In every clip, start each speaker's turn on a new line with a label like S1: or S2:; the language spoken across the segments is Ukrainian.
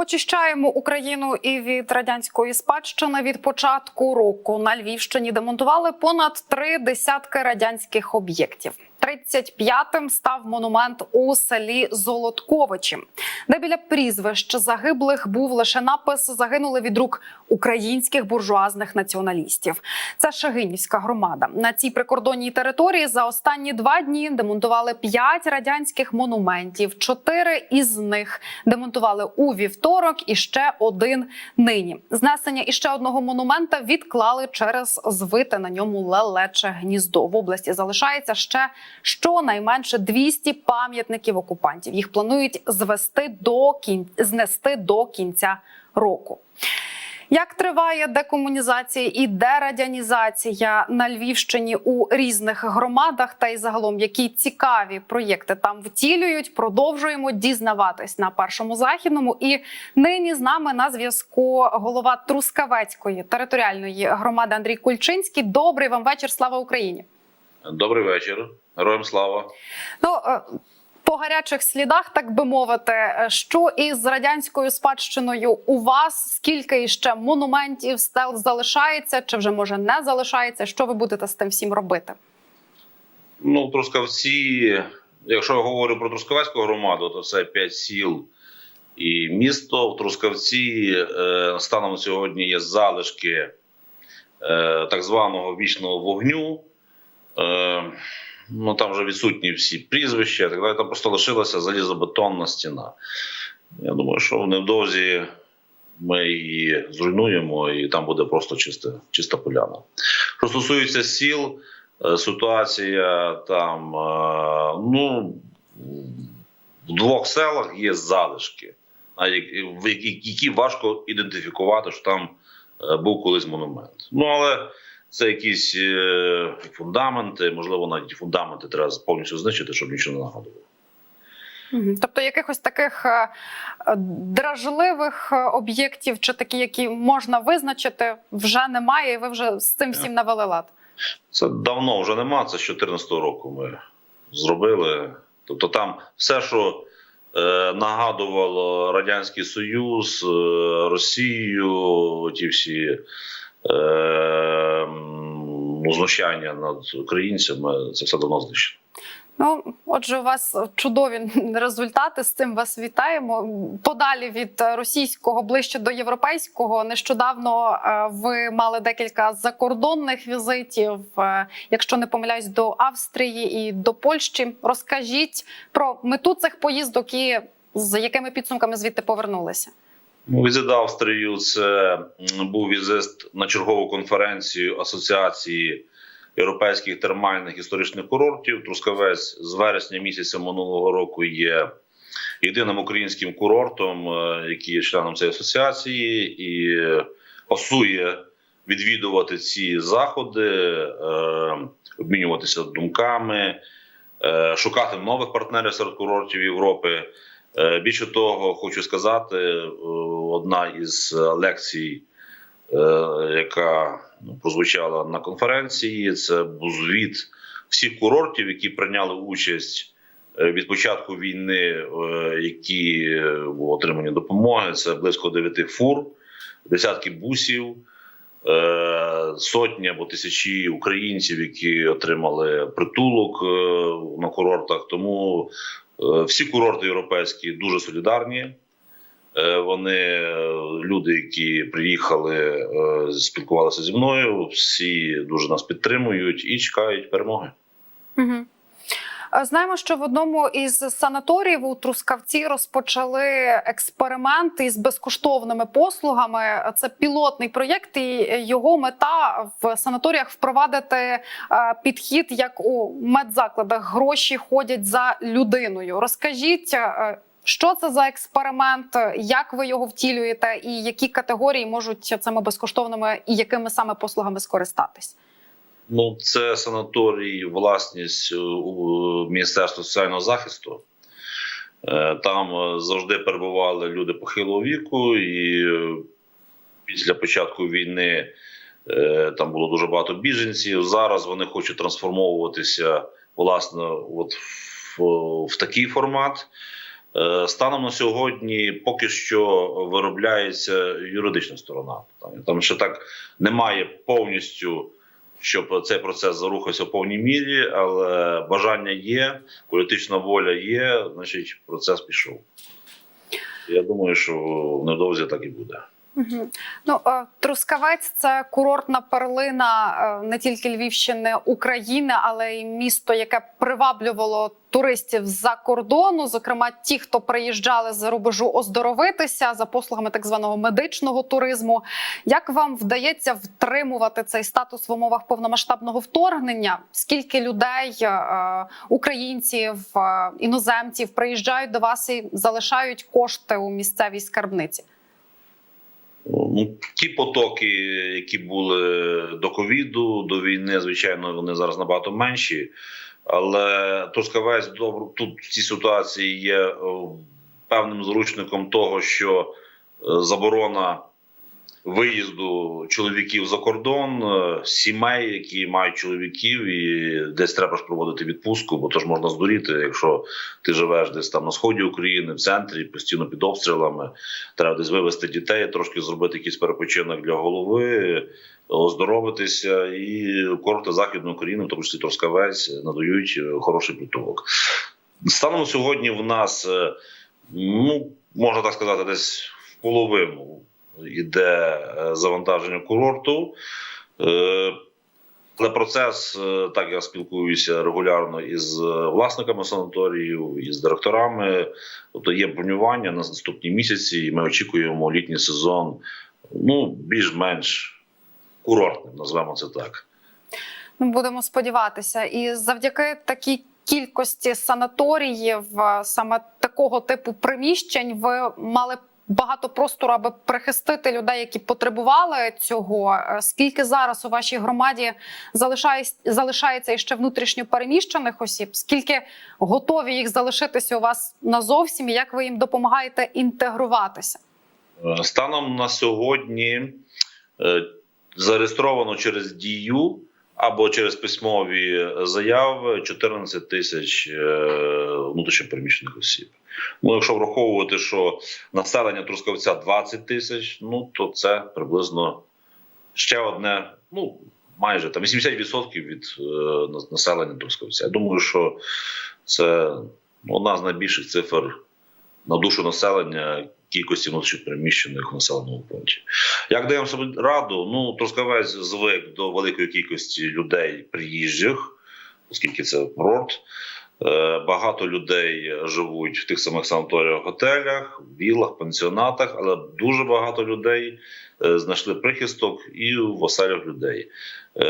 S1: Очищаємо Україну і від радянської спадщини від початку року на Львівщині демонтували понад три десятки радянських об'єктів. 35-м став монумент у селі Золотковичі, де біля прізвищ загиблих був лише напис Загинули від рук українських буржуазних націоналістів. Це Шагинівська громада. На цій прикордонній території за останні два дні демонтували п'ять радянських монументів. Чотири із них демонтували у вівторок, і ще один нині. Знесення іще одного монумента відклали через звите на ньому лелече гніздо. В області залишається ще щонайменше 200 пам'ятників окупантів. Їх планують звести до кін... знести до кінця року. Як триває декомунізація і дерадянізація на Львівщині у різних громадах, та й загалом які цікаві проєкти там втілюють, продовжуємо дізнаватись на першому західному. І нині з нами на зв'язку голова Трускавецької територіальної громади Андрій Кульчинський. Добрий вам вечір. Слава Україні!
S2: Добрий вечір, героям слава.
S1: Ну е, по гарячих слідах, так би мовити, е, що із радянською спадщиною у вас? Скільки іще монументів стел залишається, чи вже може не залишається? Що ви будете з тим всім робити?
S2: Ну, Трускавці, якщо я говорю про Трускавецьку громаду, то це 5 сіл і місто. В Трускавці е, станом на сьогодні є залишки так званого вічного вогню. Ну там вже відсутні всі прізвища, так далі. Там просто лишилася залізобетонна стіна. Я думаю, що невдовзі ми її зруйнуємо, і там буде просто чиста, чиста поляна. Що стосується сіл, е, ситуація там, е, ну в двох селах є залишки, які важко ідентифікувати, що там е, був колись монумент. Ну але це якісь е, фундаменти, можливо, навіть фундаменти треба повністю знищити, щоб нічого не нагадувало.
S1: Тобто якихось таких е, дражливих е, об'єктів, чи такі, які можна визначити, вже немає, і ви вже з цим всім навели лад.
S2: Це давно вже нема. Це з 2014 року ми зробили. Тобто, там все, що е, нагадувало Радянський Союз, е, Росію, ті всі знущання над українцями, це все давно знищено.
S1: Ну, отже, у вас чудові результати. З цим вас вітаємо. Подалі від російського, ближче до європейського. Нещодавно е, ви мали декілька закордонних візитів, е, якщо не помиляюсь, до Австрії і до Польщі. Розкажіть про мету цих поїздок і з якими підсумками звідти повернулися.
S2: Ну, Візит Австрію це був візит на чергову конференцію Асоціації європейських термальних історичних курортів. Трускавець з вересня місяця минулого року є єдиним українським курортом, е, який є членом цієї асоціації, і пасує відвідувати ці заходи, е, обмінюватися думками, е, шукати нових партнерів серед курортів Європи. Е, Більше того, хочу сказати, е, одна із лекцій, е, яка ну, прозвучала на конференції, це був звіт всіх курортів, які прийняли участь від початку війни, які були отримані допомоги. Це близько 9 фур, десятки бусів. Сотні або тисячі українців, які отримали притулок на курортах. Тому Всі курорти європейські дуже солідарні. Е, Вони е, люди, які приїхали, е, спілкувалися зі мною. Всі дуже нас підтримують і чекають перемоги.
S1: Угу. Знаємо, що в одному із санаторіїв у Трускавці розпочали експеримент із безкоштовними послугами. Це пілотний проєкт, і його мета в санаторіях впровадити е, підхід, як у медзакладах. Гроші ходять за людиною. Розкажіть, е, що це за експеримент, як ви його втілюєте, і які категорії можуть цими безкоштовними і якими саме послугами скористатись?
S2: Ну, це санаторій, власність е, у Міністерства соціального захисту. Е, Там е, завжди перебували люди похилого віку, і е, після початку війни е, там було дуже багато біженців. Зараз вони хочуть трансформовуватися власне от в, в такий формат. Е, Станом на сьогодні поки що виробляється юридична сторона. Там ще так немає повністю, щоб цей процес зарухався в повній мірі, але бажання є, політична воля є, значить процес пішов. Я думаю, що невдовзі так і буде.
S1: Ну, е, Трускавець це курортна перлина е, не тільки Львівщини, України, але й місто, яке приваблювало туристів з-за кордону, зокрема ті, хто приїжджали з рубежу оздоровитися за послугами так званого медичного туризму. Як вам вдається втримувати цей статус в умовах повномасштабного вторгнення? Скільки людей, е, українців, іноземців приїжджають до вас і залишають кошти у місцевій скарбниці?
S2: Ну, ті потоки, які були до ковіду, до війни, звичайно, вони зараз набагато менші. Але Трускавець добре тут в цій ситуації є е, певним зручником того, що е, заборона виїзду чоловіків за кордон, е, сімей, які мають чоловіків, і десь треба ж проводити відпустку, бо то ж можна здуріти, якщо ти живеш десь там на сході України, в центрі, постійно під обстрілами. Треба десь вивезти дітей, трошки зробити якийсь перепочинок для голови, оздоровитися і курорти Західної України, в тому числі Трускавець, надають хороший притулок. Станом сьогодні в нас, е, ну можна так сказати, десь в половину йде е, завантаження курорту. Е, Але процес, е, так я спілкуюся регулярно із власниками санаторіїв, із директорами. Тобто є бронювання на наступні місяці, і ми очікуємо літній сезон ну, більш-менш курортним, назвемо це так.
S1: Будемо сподіватися, і завдяки такій кількості санаторіїв, саме такого типу приміщень, ви мали багато простору, аби прихистити людей, які потребували цього. Е, Скільки зараз у вашій громаді залишається, іще внутрішньо переміщених осіб? Скільки готові їх залишитися у вас назовсім? і Як ви їм допомагаєте інтегруватися?
S2: Е, Станом на сьогодні е, зареєстровано через дію або через письмові заяви 14 тисяч внутрішньопереміщених осіб. Ну, якщо враховувати, що населення Трускавця 20 тисяч, ну то це приблизно ще одне, ну майже там 80% від е, населення Трускавця. Я думаю, що це одна з найбільших цифр на душу населення кількості внутрішньопереміщених в населеному пункті. Як даємо собі раду? Ну Трускавець звик до великої кількості людей приїжджих, оскільки це курорт. Е, Багато людей живуть в тих самих санаторіях, готелях, вілах, пансіонатах, але дуже багато людей е, знайшли прихисток і в оселях людей. Е,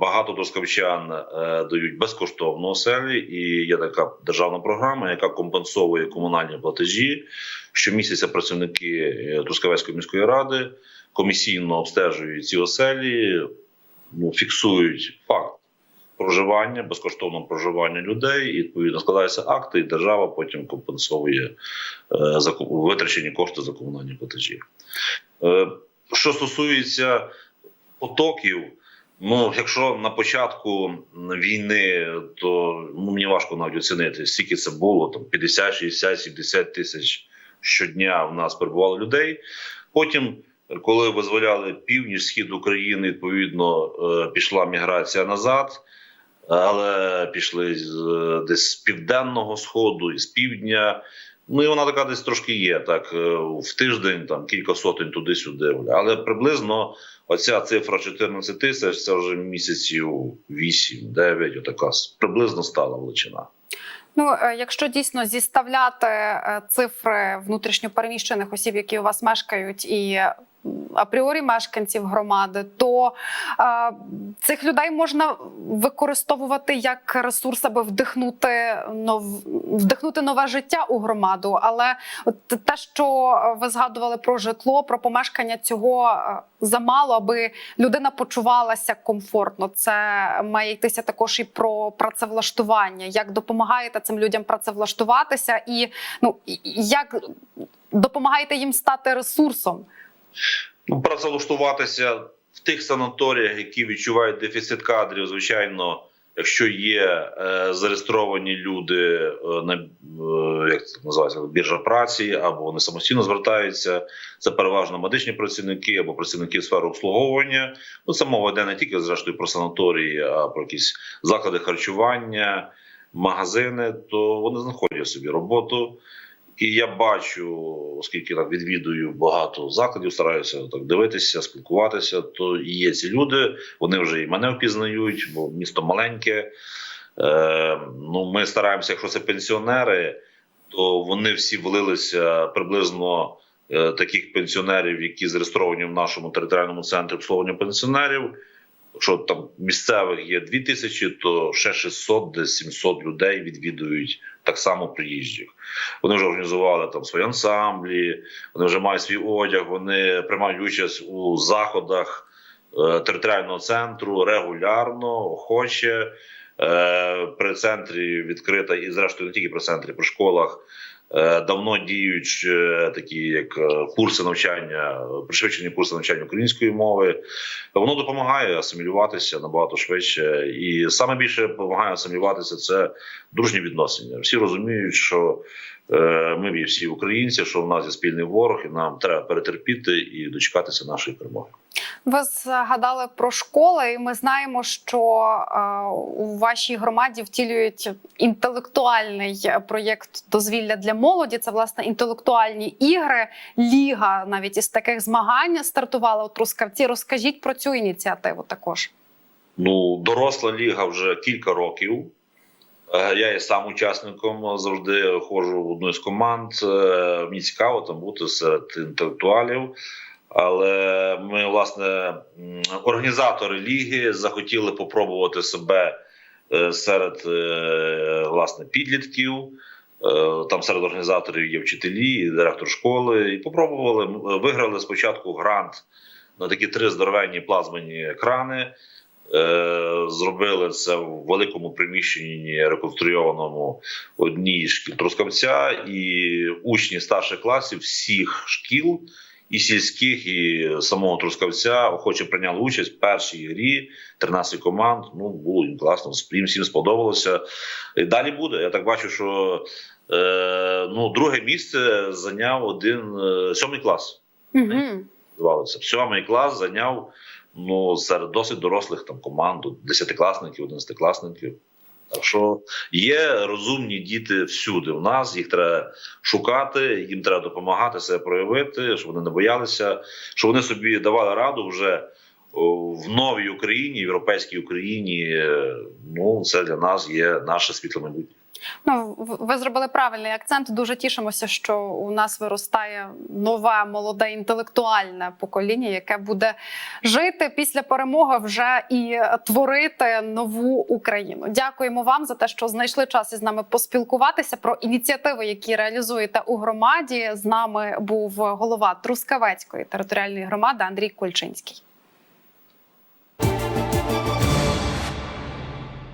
S2: Багато трускавчан е, дають безкоштовно оселі, і є така державна програма, яка компенсовує комунальні платежі. Щомісяця працівники Трускавецької міської ради комісійно обстежують ці оселі, ну, фіксують факт проживання, безкоштовного проживання людей, і відповідно складаються акти, і держава потім компенсує е, витрачені кошти за комунальні платежі. Е, що стосується потоків, ну якщо на початку війни, то ну, мені важко навіть оцінити, скільки це було там 50, 60, 70 тисяч щодня в нас перебувало людей. Потім, коли визволяли північ, схід України, відповідно е, пішла міграція назад. Але пішли з десь з південного сходу і з півдня. Ну і вона така десь трошки є. Так е, в тиждень там кілька сотень туди-сюди. Але приблизно оця цифра 14 тисяч це вже місяців 8-9, Отака приблизно стала величина.
S1: Ну, е, якщо дійсно зіставляти е, цифри внутрішньопереміщених осіб, які у вас мешкають, і апріорі мешканців громади, то е, цих людей можна використовувати як ресурс, аби вдихнути нов вдихнути нове життя у громаду. Але от те, що ви згадували про житло, про помешкання цього замало, аби людина почувалася комфортно. Це має йтися також і про працевлаштування. Як допомагаєте цим людям працевлаштуватися, і ну як допомагаєте їм стати ресурсом?
S2: Ну, працевлаштуватися в тих санаторіях, які відчувають дефіцит кадрів, звичайно, Якщо є е, зареєстровані люди е, на е, як це називається біржа праці, або вони самостійно звертаються, це переважно медичні працівники або працівники сфери обслуговування. Ну це мова йде не тільки зрештою про санаторії, а про якісь заклади харчування, магазини, то вони знаходять собі роботу. І я бачу, оскільки так відвідую багато закладів, стараюся так дивитися, спілкуватися. То є ці люди, вони вже і мене впізнають, бо місто маленьке. Е, ну, ми стараємося, якщо це пенсіонери, то вони всі влилися приблизно е, таких пенсіонерів, які зареєстровані в нашому територіальному центрі обслуговування пенсіонерів. Якщо там місцевих є 2 тисячі, то ще 600, десь 700 людей відвідують так само приїжджих. Вони вже організували там свої ансамблі, вони вже мають свій одяг, вони приймають участь у заходах е, територіального центру регулярно, охоче. Е, при центрі відкрита і зрештою не тільки при центрі, при школах. Е, Давно діють е, такі як е, курси навчання, пришвидшені курси навчання української мови. Воно допомагає асимілюватися набагато швидше, і саме більше допомагає асимілюватися це дружні відносини. Всі розуміють, що ми всі українці, що в нас є спільний ворог, і нам треба перетерпіти і дочекатися нашої перемоги.
S1: Ви згадали про школи, і ми знаємо, що е, у вашій громаді втілюють інтелектуальний проєкт дозвілля для молоді. Це власне інтелектуальні ігри. Ліга навіть із таких змагань стартувала у Трускавці. Розкажіть про цю ініціативу також.
S2: Ну, доросла ліга вже кілька років. Е, Я є сам учасником, завжди ходжу в одну з команд. Е, Мені цікаво там бути серед інтелектуалів. Але ми, власне, організатори ліги захотіли попробувати себе е, серед е, власне підлітків. Е, Там серед організаторів є вчителі, директор школи. І попробували виграли спочатку грант на такі три здоровенні плазмені екрани. Зробили це в великому приміщенні реконструйованому одній шкіл Трускавця, і учні старших класів всіх шкіл, і сільських, і самого Трускавця охоче прийняли участь в першій грі 13 команд. Ну було їм класно, їм всім сподобалося. І далі буде. Я так бачу, що е, ну, друге місце зайняв один е, сьомий клас
S1: Угу.
S2: називалося. Сьомий клас зайняв ну, серед досить дорослих там команд, десятикласників, одинадцятикласників. Що є розумні діти всюди. У нас їх треба шукати, їм треба допомагати себе проявити, щоб вони не боялися, щоб вони собі давали раду вже в новій Україні, європейській Україні. Е, Ну це для нас є наше світле майбутнє.
S1: Ну, ви зробили правильний акцент. Дуже тішимося, що у нас виростає нове молоде інтелектуальне покоління, яке буде жити після перемоги вже і творити нову Україну. Дякуємо вам за те, що знайшли час із нами поспілкуватися про ініціативи, які реалізуєте у громаді. З нами був голова Трускавецької територіальної громади Андрій Кульчинський.